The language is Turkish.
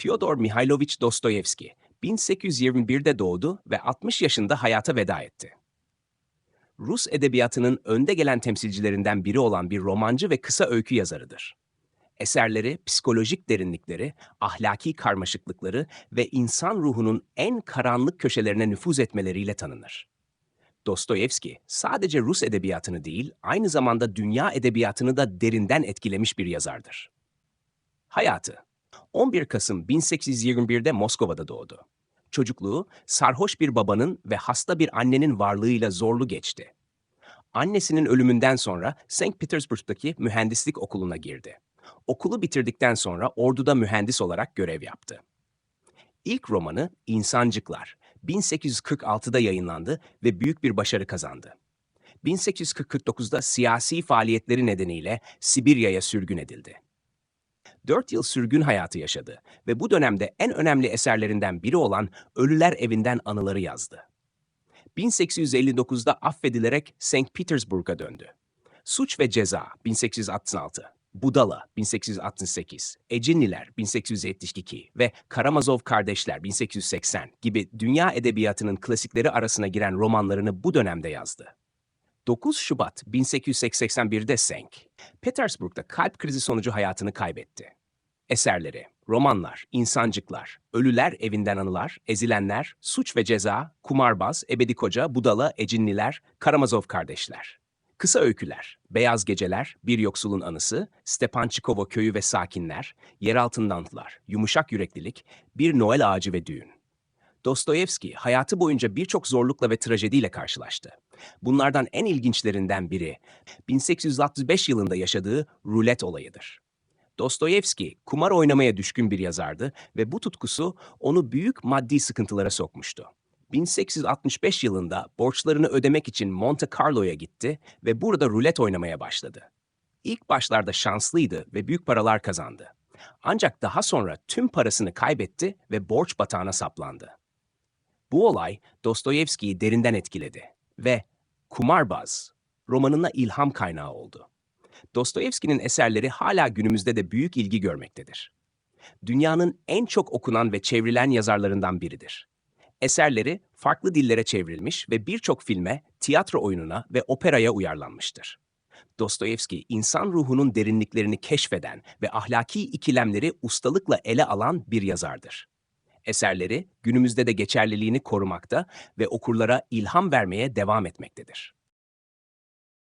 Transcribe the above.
Fyodor Mihailovich Dostoyevski 1821'de doğdu ve 60 yaşında hayata veda etti. Rus edebiyatının önde gelen temsilcilerinden biri olan bir romancı ve kısa öykü yazarıdır. Eserleri psikolojik derinlikleri, ahlaki karmaşıklıkları ve insan ruhunun en karanlık köşelerine nüfuz etmeleriyle tanınır. Dostoyevski sadece Rus edebiyatını değil, aynı zamanda dünya edebiyatını da derinden etkilemiş bir yazardır. Hayatı 11 Kasım 1821'de Moskova'da doğdu. Çocukluğu sarhoş bir babanın ve hasta bir annenin varlığıyla zorlu geçti. Annesinin ölümünden sonra St. Petersburg'daki mühendislik okuluna girdi. Okulu bitirdikten sonra orduda mühendis olarak görev yaptı. İlk romanı İnsancıklar 1846'da yayınlandı ve büyük bir başarı kazandı. 1849'da siyasi faaliyetleri nedeniyle Sibirya'ya sürgün edildi. 4 yıl sürgün hayatı yaşadı ve bu dönemde en önemli eserlerinden biri olan Ölüler Evinden Anıları yazdı. 1859'da affedilerek St. Petersburg'a döndü. Suç ve Ceza 1866, Budala 1868, Ecinliler 1872 ve Karamazov Kardeşler 1880 gibi dünya edebiyatının klasikleri arasına giren romanlarını bu dönemde yazdı. 9 Şubat 1881'de Senk, Petersburg'da kalp krizi sonucu hayatını kaybetti. Eserleri, romanlar, insancıklar, ölüler evinden anılar, ezilenler, suç ve ceza, kumarbaz, ebedi koca, budala, ecinliler, Karamazov kardeşler. Kısa öyküler, Beyaz Geceler, Bir Yoksulun Anısı, Stepançikovo Köyü ve Sakinler, Yeraltından Anıtlar, Yumuşak Yüreklilik, Bir Noel Ağacı ve Düğün. Dostoyevski hayatı boyunca birçok zorlukla ve trajediyle karşılaştı. Bunlardan en ilginçlerinden biri 1865 yılında yaşadığı rulet olayıdır. Dostoyevski kumar oynamaya düşkün bir yazardı ve bu tutkusu onu büyük maddi sıkıntılara sokmuştu. 1865 yılında borçlarını ödemek için Monte Carlo'ya gitti ve burada rulet oynamaya başladı. İlk başlarda şanslıydı ve büyük paralar kazandı. Ancak daha sonra tüm parasını kaybetti ve borç batağına saplandı. Bu olay Dostoyevski'yi derinden etkiledi ve Kumarbaz romanına ilham kaynağı oldu. Dostoyevski'nin eserleri hala günümüzde de büyük ilgi görmektedir. Dünyanın en çok okunan ve çevrilen yazarlarından biridir. Eserleri farklı dillere çevrilmiş ve birçok filme, tiyatro oyununa ve operaya uyarlanmıştır. Dostoyevski, insan ruhunun derinliklerini keşfeden ve ahlaki ikilemleri ustalıkla ele alan bir yazardır. Eserleri günümüzde de geçerliliğini korumakta ve okurlara ilham vermeye devam etmektedir.